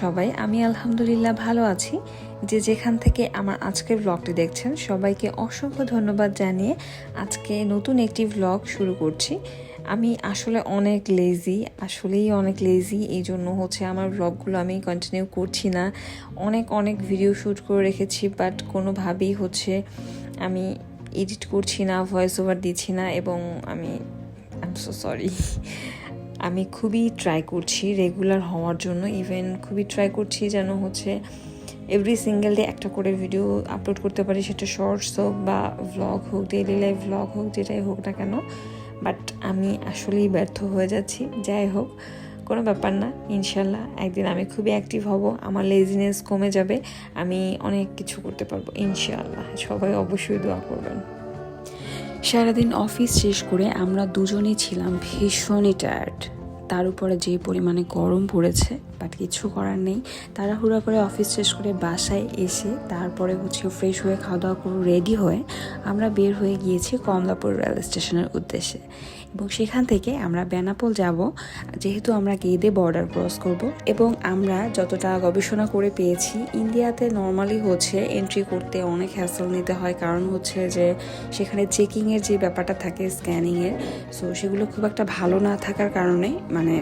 সবাই? আমি আলহামদুলিল্লাহ ভালো আছি। যে যেখান থেকে আমার আজকের ব্লগটি দেখছেন, সবাইকে অসংখ্য ধন্যবাদ জানিয়ে আজকে নতুন একটি ব্লগ শুরু করছি। আমি আসলে অনেক লেজি আসলেই অনেক লেজি এই জন্য হচ্ছে আমার ব্লগগুলো আমি কন্টিনিউ করছি না। অনেক অনেক ভিডিও শ্যুট করে রেখেছি বাট কোনোভাবেই হচ্ছে আমি এডিট করছি না ভয়েস ওভার দিচ্ছি না, এবং আমি আই এম সো সরি আমি খুবই ট্রাই করছি রেগুলার হওয়ার জন্য ইভেন খুবই ট্রাই করছি যেন হচ্ছে এভরি সিঙ্গেল ডে একটা করে ভিডিও আপলোড করতে পারি, সেটা শর্টস হোক বা ভ্লগ হোক ডেইলি লাইফ ভ্লগ হোক, যেটাই হোক না কেন। বাট আমি আসলেই ব্যর্থ হয়ে যাচ্ছি, যাই হোক, কোনো ব্যাপার না, ইনশাল্লাহ একদিন আমি খুবই অ্যাক্টিভ হব, আমার লেজিনেস কমে যাবে, আমি অনেক কিছু করতে পারব, ইনশাল্লাহ, সবাই অবশ্যই দোয়া করবেন। সারাদিন অফিস শেষ করে আমরা দুজনেই ছিলাম ভীষণই টায়ার্ড তার উপরে যে পরিমাণে গরম পড়েছে বাট কিছু করার নেই। তাড়াহুড়া করে অফিস শেষ করে বাসায় এসে তারপরে হচ্ছে ফ্রেশ হয়ে খাওয়া দাওয়া করে রেডি হয়ে আমরা বের হয়ে গিয়েছি কমলাপুর রেল স্টেশনের উদ্দেশ্যে। এবং সেখান থেকে আমরা বেনাপোল যাব। যেহেতু আমরা গেদে বর্ডার ক্রস করব এবং আমরা যতটা গবেষণা করে পেয়েছি, ইন্ডিয়াতে নর্মালি হচ্ছে এন্ট্রি করতে অনেক হ্যাসল নিতে হয়। কারণ হচ্ছে যে, সেখানে চেকিংয়ের যে ব্যাপারটা থাকে স্ক্যানিংয়ের সো সেগুলো খুব একটা ভালো না থাকার কারণে মানে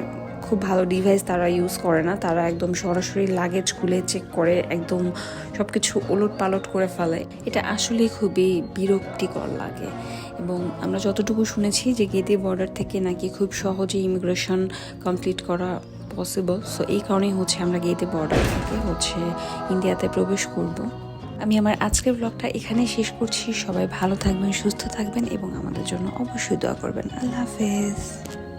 খুব ভালো ডিভাইস তারা ইউজ করে না। তারা একদম সরাসরি লাগেজ খুলে চেক করে, একদম সব কিছু ওলট পালট করে ফেলে। এটা আসলে খুবই বিরক্তিকর লাগে। এবং আমরা যতটুকু শুনেছি যে গেদে বর্ডার থেকে নাকি খুব সহজে ইমিগ্রেশন কমপ্লিট করা পসিবল সো এই কারণেই হচ্ছে আমরা গেদে বর্ডার থেকে হচ্ছে ইন্ডিয়াতে প্রবেশ করব। আমি আমার আজকের ব্লগটা এখানেই শেষ করছি। সবাই ভালো থাকবেন, সুস্থ থাকবেন এবং আমাদের জন্য অবশ্যই দোয়া করবেন। আল্লাহ হাফেজ।